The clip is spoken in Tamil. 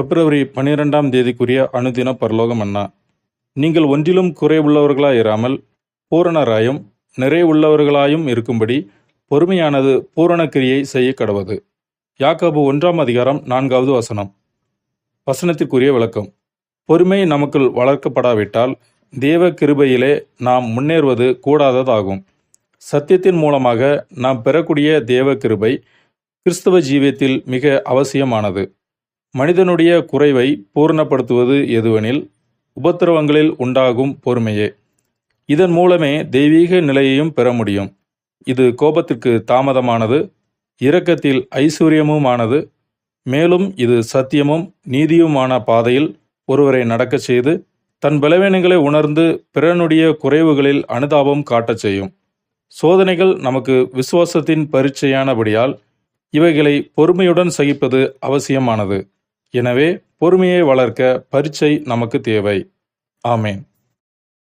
பிப்ரவரி பன்னிரெண்டாம் தேதிக்குரிய அனுதின பரலோகம் அண்ணா. நீங்கள் ஒன்றிலும் குறைவுள்ளவர்களாயிராமல் பூரணராயும் நிறைவுள்ளவர்களாயும் இருக்கும்படி பொறுமையானது பூரண கிரியை செய்ய கடவது. யாக்கோபு ஒன்றாம் அதிகாரம் நான்காவது வசனம். வசனத்திற்குரிய விளக்கம். பொறுமை நமக்குள் வளர்க்கப்படாவிட்டால் தேவ கிருபையிலே நாம் முன்னேறுவது கூடாததாகும். சத்தியத்தின் மூலமாக நாம் பெறக்கூடிய தேவ கிருபை கிறிஸ்தவ ஜீவியத்தில் மிக அவசியமானது. மனிதனுடைய குறைவை பூரணப்படுத்துவது எதுவெனில் உபத்திரவங்களில் உண்டாகும் பொறுமையே. இதன் மூலமே தெய்வீக நிலையையும் பெற முடியும். இது கோபத்திற்கு தாமதமானது இரக்கத்தில் ஐஸ்வர்யமுமானது மேலும் இது சத்தியமும் நீதியுமான பாதையில் ஒருவரை நடக்கச் செய்து தன் பலவீனங்களை உணர்ந்து பிறனுடைய குறைவுகளில் அனுதாபம் காட்டச் செய்யும். சோதனைகள் நமக்கு விசுவாசத்தின் பரீட்சையானபடியால் இவைகளை பொறுமையுடன் சகிப்பது அவசியமானது. எனவே பொறுமையை வளர்க்க பரீட்சை நமக்கு தேவை. ஆமேன்.